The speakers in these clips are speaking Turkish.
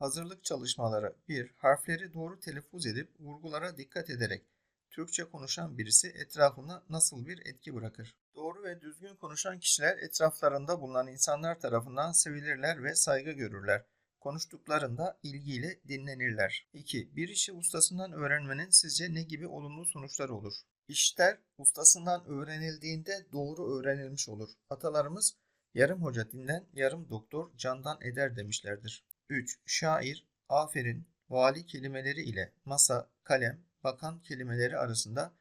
Hazırlık çalışmaları 1. Harfleri doğru telaffuz edip vurgulara dikkat ederek Türkçe konuşan birisi etrafına nasıl bir etki bırakır? Doğru ve düzgün konuşan kişiler etraflarında bulunan insanlar tarafından sevilirler ve saygı görürler. Konuştuklarında ilgiyle dinlenirler. 2. Bir işi ustasından öğrenmenin sizce ne gibi olumlu sonuçları olur? İşler ustasından öğrenildiğinde doğru öğrenilmiş olur. Atalarımız yarım hoca dinden, yarım doktor candan eder demişlerdir. 3. Şair, aferin, vali kelimeleri ile masa, kalem, bakan kelimeleri arasında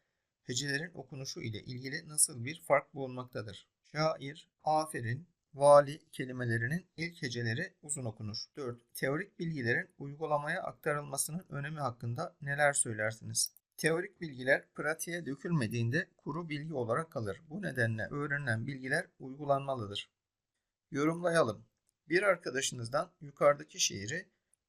hecelerin okunuşu ile ilgili nasıl bir fark bulunmaktadır? Şair, aferin, vali kelimelerinin ilk heceleri uzun okunur. 4. Teorik bilgilerin uygulamaya aktarılmasının önemi hakkında neler söylersiniz? Teorik bilgiler pratiğe dökülmediğinde kuru bilgi olarak kalır. Bu nedenle öğrenilen bilgiler uygulanmalıdır. Yorumlayalım. Bir arkadaşınızdan yukarıdaki şiiri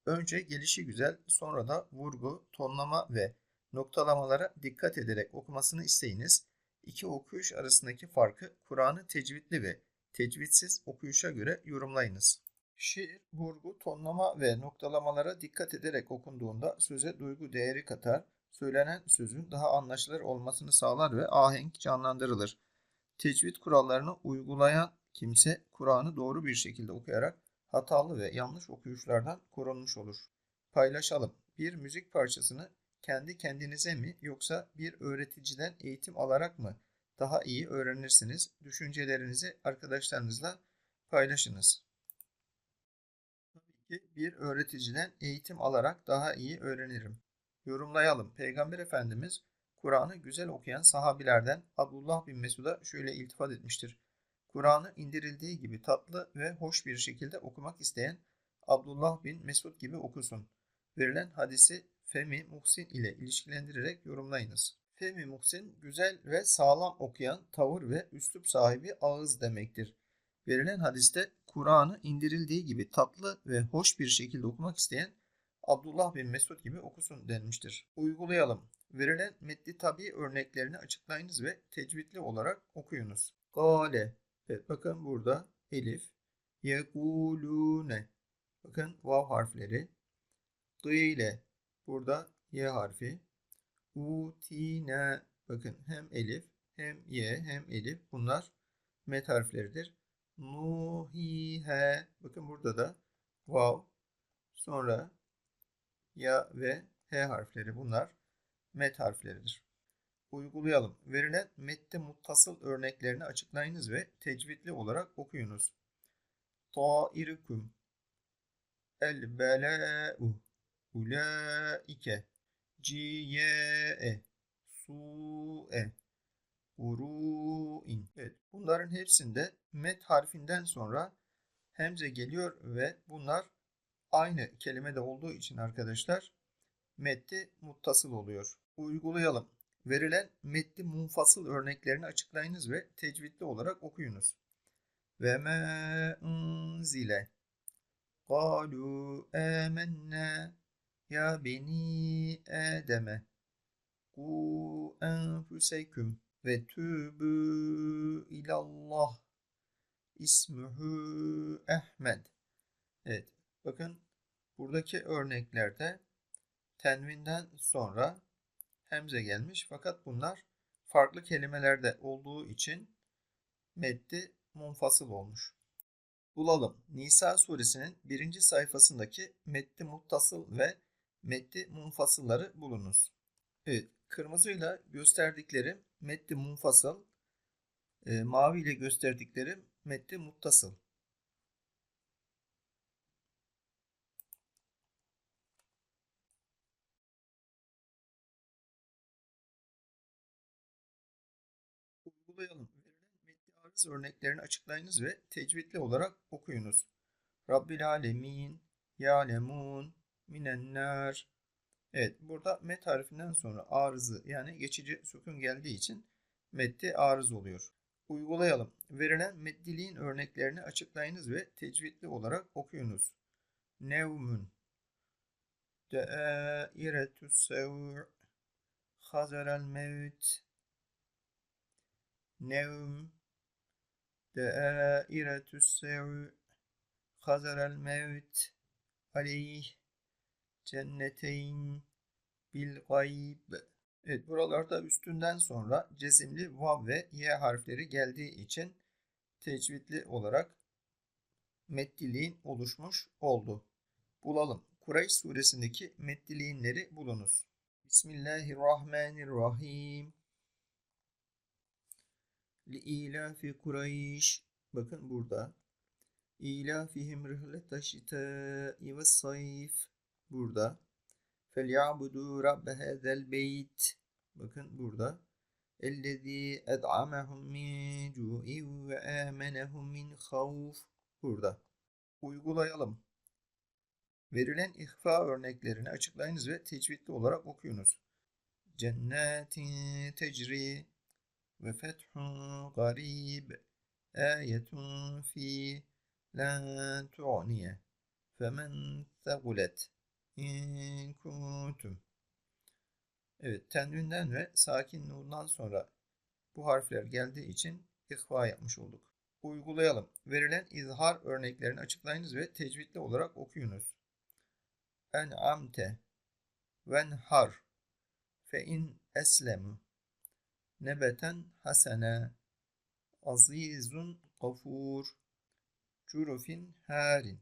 önce gelişi güzel, sonra da vurgu, tonlama ve noktalamalara dikkat ederek okumasını isteyiniz. İki okuyuş arasındaki farkı Kur'an'ı tecvidli ve tecvidsiz okuyuşa göre yorumlayınız. Şiir, vurgu, tonlama ve noktalamalara dikkat ederek okunduğunda söze duygu değeri katar, söylenen sözün daha anlaşılır olmasını sağlar ve ahenk canlandırılır. Tecvid kurallarını uygulayan kimse Kur'an'ı doğru bir şekilde okuyarak hatalı ve yanlış okuyuşlardan korunmuş olur. Paylaşalım. Bir müzik parçasını kendi kendinize mi yoksa bir öğreticiden eğitim alarak mı daha iyi öğrenirsiniz? Düşüncelerinizi arkadaşlarınızla paylaşınız. Tabii ki bir öğreticiden eğitim alarak daha iyi öğrenirim. Yorumlayalım. Peygamber Efendimiz Kur'an'ı güzel okuyan sahabilerden Abdullah bin Mesud'a şöyle iltifat etmiştir. Kur'an'ı indirildiği gibi tatlı ve hoş bir şekilde okumak isteyen Abdullah bin Mesud gibi okusun. Verilen hadisi Femi Muhsin ile ilişkilendirerek yorumlayınız. Femi Muhsin güzel ve sağlam okuyan tavır ve üslup sahibi ağız demektir. Verilen hadiste Kur'an'ı indirildiği gibi tatlı ve hoş bir şekilde okumak isteyen Abdullah bin Mesud gibi okusun denmiştir. Uygulayalım. Verilen metni tabi örneklerini açıklayınız ve tecvidli olarak okuyunuz. Gale. Evet bakın burada elif. Yekulune. Bakın vav harfleri. Gıyle. Burada y harfi. Utine. Bakın hem elif hem y hem elif. Bunlar met harfleridir. Nuhihe. Bakın burada da vav. Sonra ya ve h harfleri bunlar met harfleridir. Uygulayalım. Verilen mette muttasıl örneklerini açıklayınız ve tecvidli olarak okuyunuz. Tairikum el bela'u ulaike ciye'e su'e uru'in. Evet, bunların hepsinde met harfinden sonra hemze geliyor ve bunlar aynı kelimede olduğu için arkadaşlar metti muttasıl oluyor. Uygulayalım Verilen metni munfasıl örneklerini açıklayınız ve tecvidli olarak okuyunuz. Ve me unzile قالوا آمنا ya beni Adem'e ku enfusekum ve tübü ilallah ismuhu Ahmed. Evet bakın buradaki örneklerde tenvinden sonra hemze gelmiş fakat bunlar farklı kelimelerde olduğu için meddi munfasıl olmuş. Bulalım. Nisa suresinin birinci sayfasındaki meddi muttasıl ve meddi munfasılları bulunuz. Evet, kırmızıyla gösterdiklerim meddi munfasıl, e, mavi ile gösterdiklerim meddi muttasıl. Uygulayalım. Verilen metni arız örneklerini açıklayınız ve tecvidli olarak okuyunuz. Rabbil alemin, ya'lemun, minennar. Evet burada met harfinden sonra arızı yani geçici sükun geldiği için metti arız oluyor. Uygulayalım. Verilen meddiliğin örneklerini açıklayınız ve tecvidli olarak okuyunuz. Nevmün Dâiretü sevr Hazarel mevt Nevm Dâiretü sevr Hazarel mevt Aleyh cenneteyn bil gayb. Evet buralarda üstünden sonra cezimli vav ve y harfleri geldiği için tecvidli olarak meddiliğin oluşmuş oldu. Bulalım. Kureyş suresindeki meddiliğinleri bulunuz. Bismillahirrahmanirrahim. Li ilafi Kureyş. Bakın burada. İlafihim rihlete şitâi ve sayf. Burada. Felyabudu rabbe hezel beyt. Bakın burada. Ellezî ed'amehum min cu'in ve âmenehum min havf. Burada. Uygulayalım. Verilen ihfa örneklerini açıklayınız ve tecvidli olarak okuyunuz. Cennetin tecri ve fethun garib ayetun fi lan tu'niye femen tegulet in kuntum Evet, tenvinden ve sakin nundan sonra bu harfler geldiği için ihva yapmış olduk. Uygulayalım. Verilen izhar örneklerini açıklayınız ve tecvidli olarak okuyunuz. En'amte venhar fe in eslemu nebeten hasene azizun gafur curufin harin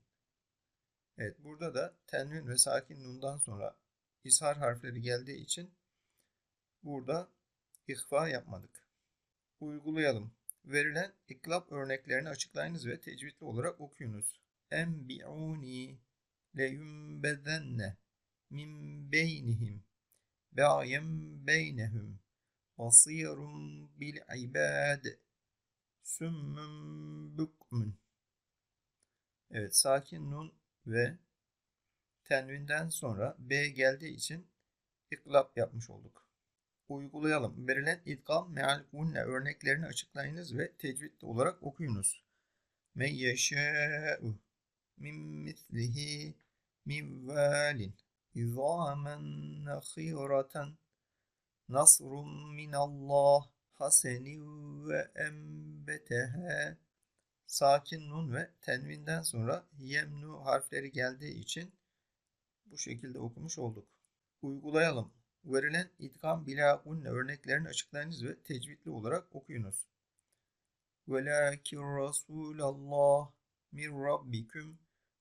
Evet burada da tenvin ve sakin nundan sonra ishar harfleri geldiği için burada ihfa yapmadık. Uygulayalım. Verilen iklap örneklerini açıklayınız ve tecvidli olarak okuyunuz. Enbi'uni leyumbezenne min beynihim ba'yen beynehum bil ibad sümmün bükmün Evet sakin nun ve tenvinden sonra B geldiği için iklap yapmış olduk. Uygulayalım. Verilen idgam meal gunne örneklerini açıklayınız ve tecvidli olarak okuyunuz. Men yeşâ'u min mislihi min valin izamen nehiraten nasrun minallah hasenin ve embetehe sakin nun ve tenvinden sonra yemnu harfleri geldiği için bu şekilde okumuş olduk. Uygulayalım. Verilen idgam bila unne örneklerini açıklayınız ve tecvidli olarak okuyunuz. Velakin Resulallah min Rabbiküm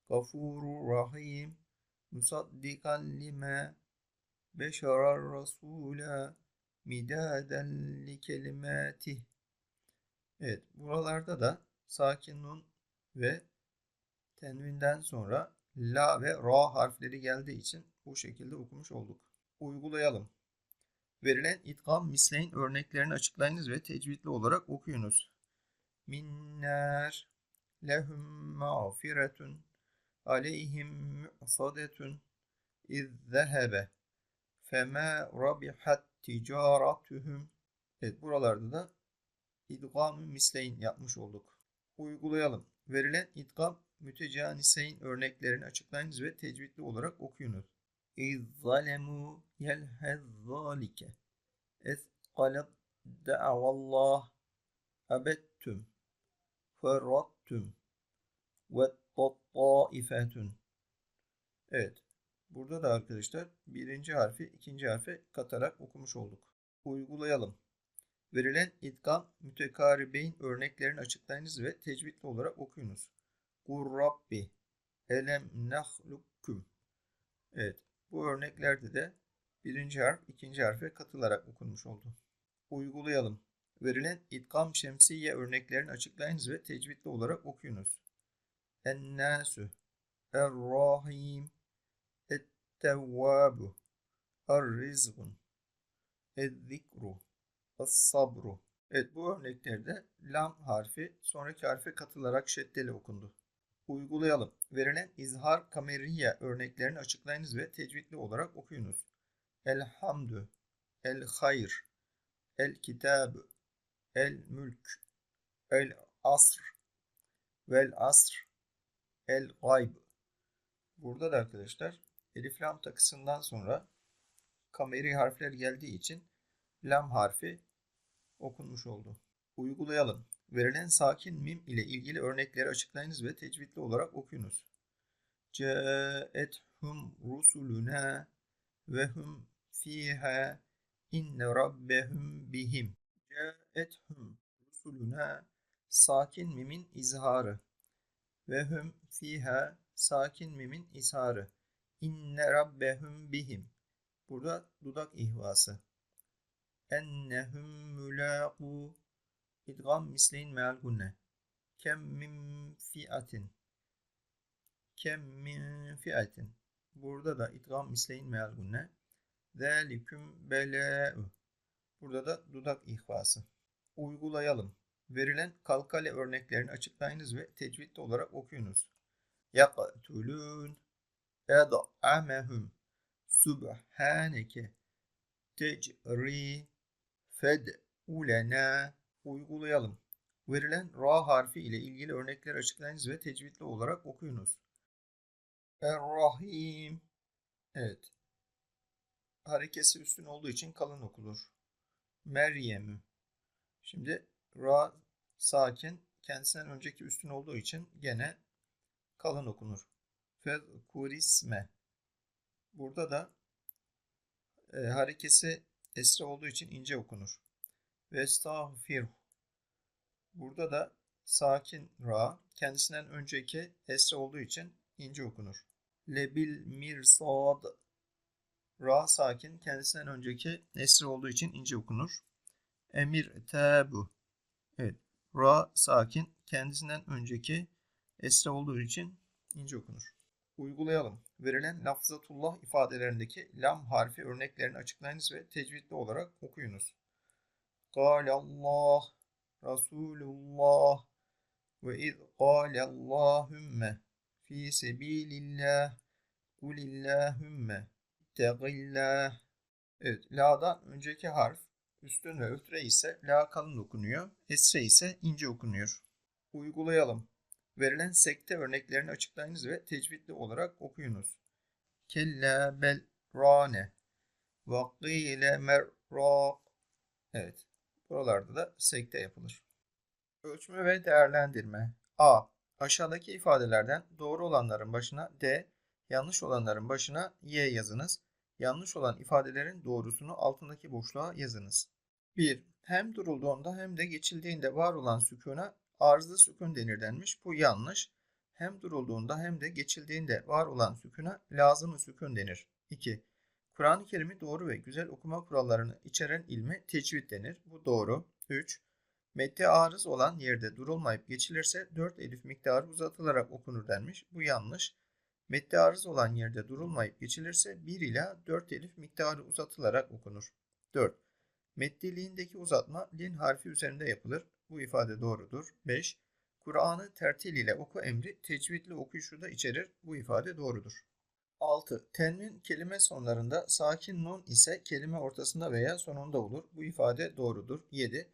gafurur rahim musaddikan lima beşerar rasula midaden li kelimatih. Evet buralarda da sakin nun ve tenvinden sonra la ve ra harfleri geldiği için bu şekilde okumuş olduk. Uygulayalım. Verilen idgam misleyin örneklerini açıklayınız ve tecvidli olarak okuyunuz. Minner lehum mağfiretun aleyhim mu'sadetun izzehebe fema rabihat ticaratuhum Evet buralarda da idgam misleyin yapmış olduk. Uygulayalım. Verilen idgam mütecaniseyn örneklerini açıklayınız ve tecvidli olarak okuyunuz. İzzalemu yelhezzalike esqalet da'avallah abettüm ferrattüm ve tattaifetün Evet. Burada da arkadaşlar birinci harfi ikinci harfe katarak okumuş olduk. Uygulayalım. Verilen idgam mütekaribeyn örneklerini açıklayınız ve tecvidli olarak okuyunuz. Kur Rabbi elem nahlukkum. Evet. Bu örneklerde de birinci harf ikinci harfe katılarak okunmuş oldu. Uygulayalım. Verilen idgam şemsiye örneklerini açıklayınız ve tecvidli olarak okuyunuz. Ennâsü Er-Rahim Et-Tevvâbu Er-Rizgun Ez-Zikru Es-Sabru Evet bu örneklerde lam harfi sonraki harfe katılarak şeddeli okundu. Uygulayalım. Verilen izhar kameriye örneklerini açıklayınız ve tecvidli olarak okuyunuz. Elhamdü, el hayr, el kitab, el mülk, el asr, vel asr, el gayb. Burada da arkadaşlar elif lam takısından sonra kameri harfler geldiği için lam harfi okunmuş oldu. Uygulayalım. Verilen sakin mim ile ilgili örnekleri açıklayınız ve tecvidli olarak okuyunuz. Câet ca'ethum rusuluna ve hum fiha inne rabbehum bihim. Ca'ethum rusuluna sakin mimin izharı ve hum fiha sakin mimin izharı. İnne rabbehum bihim. Burada dudak ihvası. Ennehum mülâqû idgam misleyin meal gunne. Kem min fiatin. Kem min fiatin. Burada da idgam misleyin meal gunne. Zâliküm belâ'u. Burada da dudak ihvası. Uygulayalım. Verilen kalkale örneklerini açıklayınız ve tecvidli olarak okuyunuz. Yaktulun ed'amehum subhaneke tecri fed'ulena uygulayalım. Verilen ra harfi ile ilgili örnekleri açıklayınız ve tecvidli olarak okuyunuz. Er-Rahim Evet. Harekesi üstün olduğu için kalın okulur. Meryem'ü Şimdi ra sakin kendisinden önceki üstün olduğu için gene kalın okunur. Fezkurisme Burada da e, harekesi esre olduğu için ince okunur. Vestağfir Burada da sakin ra kendisinden önceki esre olduğu için ince okunur. Lebil mirsad Ra sakin kendisinden önceki esre olduğu için ince okunur. Emir tabu Evet. Ra sakin kendisinden önceki esre olduğu için ince okunur. Uygulayalım. Verilen lafzatullah ifadelerindeki lam harfi örneklerini açıklayınız ve tecvidli olarak okuyunuz. Allah, Resulullah ve iz Allahümme fi sebilillah kulillahümme tegillah Evet, la'dan önceki harf üstün ve ötre ise la kalın okunuyor, esre ise ince okunuyor. Uygulayalım. Verilen sekte örneklerini açıklayınız ve tecvidli olarak okuyunuz. Kella bel rane ve qile Evet, buralarda da sekte yapılır. Ölçme ve değerlendirme. A. Aşağıdaki ifadelerden doğru olanların başına D, yanlış olanların başına Y yazınız. Yanlış olan ifadelerin doğrusunu altındaki boşluğa yazınız. 1. Hem durulduğunda hem de geçildiğinde var olan sükuna arızlı sükun denir denmiş. Bu yanlış. Hem durulduğunda hem de geçildiğinde var olan sükuna lazım sükun denir. 2. Kur'an-ı Kerim'i doğru ve güzel okuma kurallarını içeren ilme tecvid denir. Bu doğru. 3. Metni arız olan yerde durulmayıp geçilirse 4 elif miktarı uzatılarak okunur denmiş. Bu yanlış. Metni arız olan yerde durulmayıp geçilirse 1 ila 4 elif miktarı uzatılarak okunur. 4. Meddiliğindeki uzatma lin harfi üzerinde yapılır. Bu ifade doğrudur. 5. Kur'an'ı tertil ile oku emri tecvidli okuyuşu da içerir. Bu ifade doğrudur. 6. Tenvin kelime sonlarında sakin nun ise kelime ortasında veya sonunda olur. Bu ifade doğrudur. 7.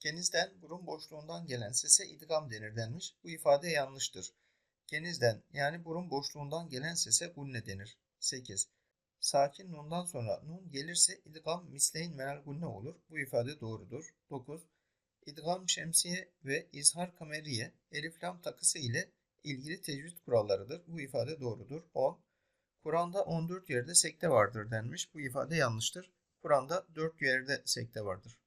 Genizden burun boşluğundan gelen sese idgam denir denmiş. Bu ifade yanlıştır. Genizden yani burun boşluğundan gelen sese gunne denir. 8. Sakin nundan sonra nun gelirse idgam misleyin menal gunne olur. Bu ifade doğrudur. 9. İdgam şemsiye ve izhar kameriye elif lam takısı ile ilgili tecvid kurallarıdır. Bu ifade doğrudur. 10. Kur'an'da 14 yerde sekte vardır denmiş. Bu ifade yanlıştır. Kur'an'da 4 yerde sekte vardır.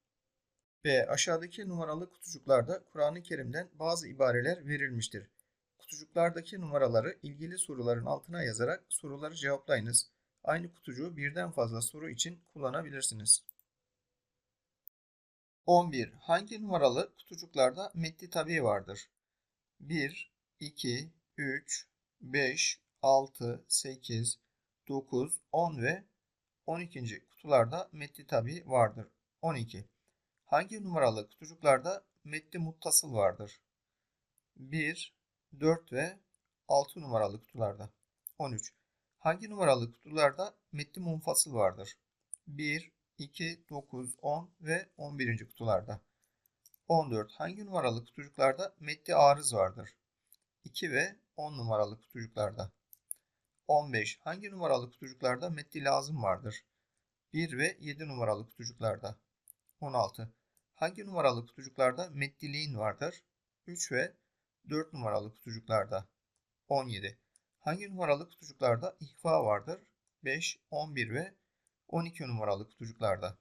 B. Aşağıdaki numaralı kutucuklarda Kur'an-ı Kerim'den bazı ibareler verilmiştir. Kutucuklardaki numaraları ilgili soruların altına yazarak soruları cevaplayınız. Aynı kutucuğu birden fazla soru için kullanabilirsiniz. 11. Hangi numaralı kutucuklarda metni tabi vardır? 1, 2, 3, 5, 6, 8, 9, 10 ve 12. kutularda metni tabi vardır. 12. Hangi numaralı kutucuklarda metni muttasıl vardır? 1, 4 ve 6 numaralı kutularda. 13. Hangi numaralı kutularda metni munfasıl vardır? 1, 2, 9, 10 ve 11. kutularda. 14. Hangi numaralı kutucuklarda metni arız vardır? 2 ve 10 numaralı kutucuklarda. 15. Hangi numaralı kutucuklarda metni lazım vardır? 1 ve 7 numaralı kutucuklarda. 16. Hangi numaralı kutucuklarda meddiliğin vardır? 3 ve 4 numaralı kutucuklarda. 17. Hangi numaralı kutucuklarda ihfa vardır? 5, 11 ve 12 numaralı kutucuklarda.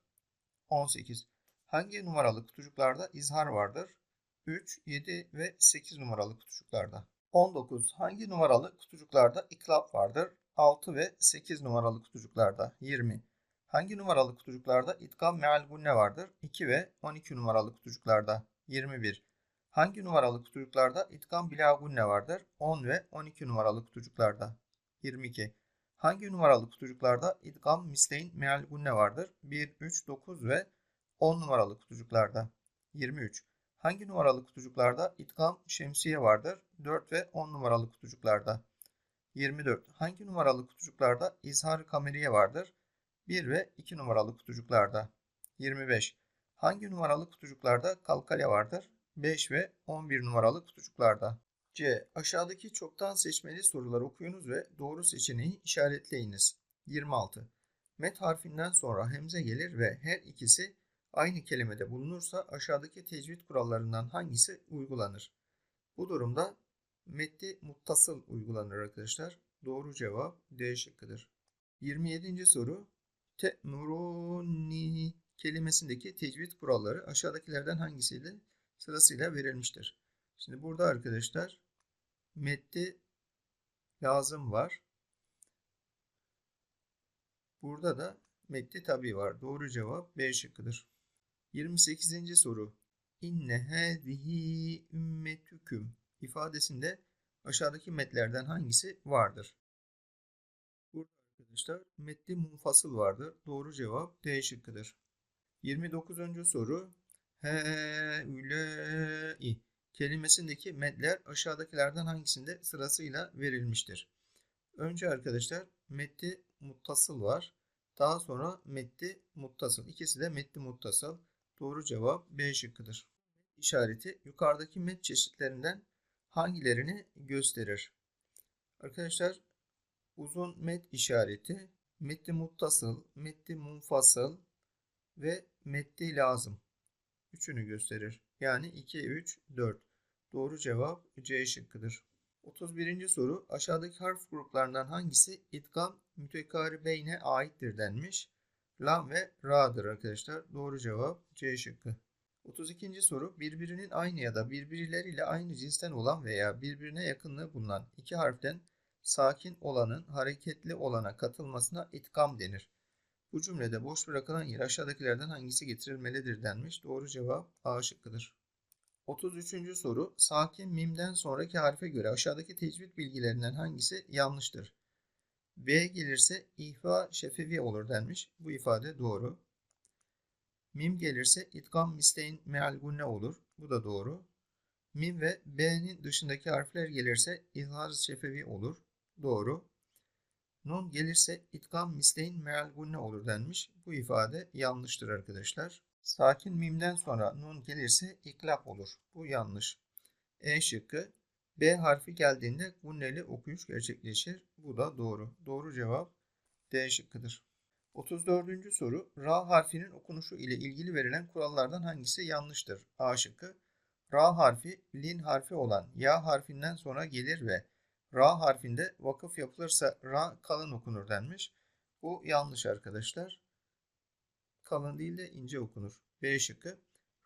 18. Hangi numaralı kutucuklarda izhar vardır? 3, 7 ve 8 numaralı kutucuklarda. 19. Hangi numaralı kutucuklarda iklap vardır? 6 ve 8 numaralı kutucuklarda. 20. Hangi numaralı kutucuklarda idgam meal gunne vardır? 2 ve 12 numaralı kutucuklarda. 21. Hangi numaralı kutucuklarda idgam bila gunne vardır? 10 ve 12 numaralı kutucuklarda. 22. Hangi numaralı kutucuklarda idgam misleyn meal gunne vardır? 1, 3, 9 ve 10 numaralı kutucuklarda. 23. Hangi numaralı kutucuklarda idgam şemsiye vardır? 4 ve 10 numaralı kutucuklarda. 24. Hangi numaralı kutucuklarda izhar kameriye vardır? 1 ve 2 numaralı kutucuklarda. 25. Hangi numaralı kutucuklarda kalkale vardır? 5 ve 11 numaralı kutucuklarda. C. Aşağıdaki çoktan seçmeli soruları okuyunuz ve doğru seçeneği işaretleyiniz. 26. Met harfinden sonra hemze gelir ve her ikisi aynı kelimede bulunursa aşağıdaki tecvid kurallarından hangisi uygulanır? Bu durumda metti muttasıl uygulanır arkadaşlar. Doğru cevap D şıkkıdır. 27. soru Te'muruni kelimesindeki tecvid kuralları aşağıdakilerden hangisiyle sırasıyla verilmiştir? Şimdi burada arkadaşlar metti lazım var. Burada da metti tabi var. Doğru cevap B şıkkıdır. 28. soru. İnne hâzihi ümmetüküm ifadesinde aşağıdaki metlerden hangisi vardır? Burada arkadaşlar metni munfasıl vardır. Doğru cevap D şıkkıdır. 29. soru. He-üle-i kelimesindeki metler aşağıdakilerden hangisinde sırasıyla verilmiştir? Önce arkadaşlar metni muttasıl var. Daha sonra metni muttasıl. İkisi de metni muttasıl. Doğru cevap B şıkkıdır. İşareti yukarıdaki met çeşitlerinden hangilerini gösterir? Arkadaşlar uzun met işareti, metni muttasıl, metni munfasıl ve metni lazım. Üçünü gösterir. Yani 2, 3, 4. Doğru cevap C şıkkıdır. 31. soru aşağıdaki harf gruplarından hangisi idgam mütekaribeyne aittir denmiş. Lam ve ra'dır arkadaşlar. Doğru cevap C şıkkı. 32. soru birbirinin aynı ya da birbirleriyle aynı cinsten olan veya birbirine yakınlığı bulunan iki harften sakin olanın hareketli olana katılmasına itkam denir. Bu cümlede boş bırakılan yer aşağıdakilerden hangisi getirilmelidir denmiş. Doğru cevap A şıkkıdır. 33. soru sakin mimden sonraki harfe göre aşağıdaki tecvid bilgilerinden hangisi yanlıştır? B gelirse ihva şefevi olur denmiş. Bu ifade doğru. Mim gelirse idgam misleyin meal olur. Bu da doğru. Mim ve B'nin dışındaki harfler gelirse izhar şefevi olur. Doğru. Nun gelirse idgam misleyin meal gunne olur denmiş. Bu ifade yanlıştır arkadaşlar. Sakin mimden sonra nun gelirse iklap olur. Bu yanlış. E şıkkı B harfi geldiğinde gunneli okuyuş gerçekleşir. Bu da doğru. Doğru cevap D şıkkıdır. 34. soru Ra harfinin okunuşu ile ilgili verilen kurallardan hangisi yanlıştır? A şıkkı. Ra harfi lin harfi olan ya harfinden sonra gelir ve Ra harfinde vakıf yapılırsa Ra kalın okunur denmiş. Bu yanlış arkadaşlar. Kalın değil de ince okunur. B şıkkı.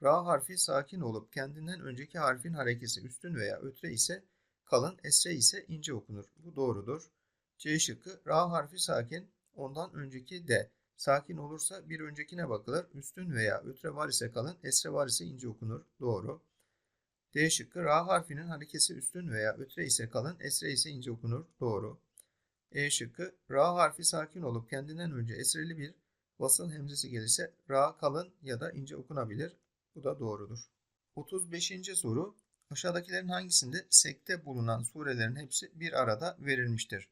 Ra harfi sakin olup kendinden önceki harfin harekesi üstün veya ötre ise kalın, esre ise ince okunur. Bu doğrudur. C şıkkı. Ra harfi sakin, ondan önceki de sakin olursa bir öncekine bakılır. Üstün veya ötre var ise kalın, esre var ise ince okunur. Doğru. D şıkkı ra harfinin harekesi üstün veya ötre ise kalın, esre ise ince okunur. Doğru. E şıkkı ra harfi sakin olup kendinden önce esreli bir vasıl hemzesi gelirse ra kalın ya da ince okunabilir. Bu da doğrudur. 35. soru aşağıdakilerin hangisinde sekte bulunan surelerin hepsi bir arada verilmiştir?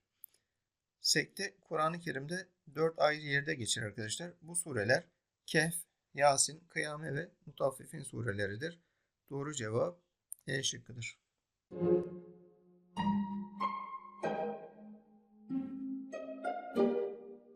Sekte Kur'an-ı Kerim'de dört ayrı yerde geçer arkadaşlar. Bu sureler Kehf, Yasin, Kıyame ve Mutaffifin sureleridir. Doğru cevap E şıkkıdır.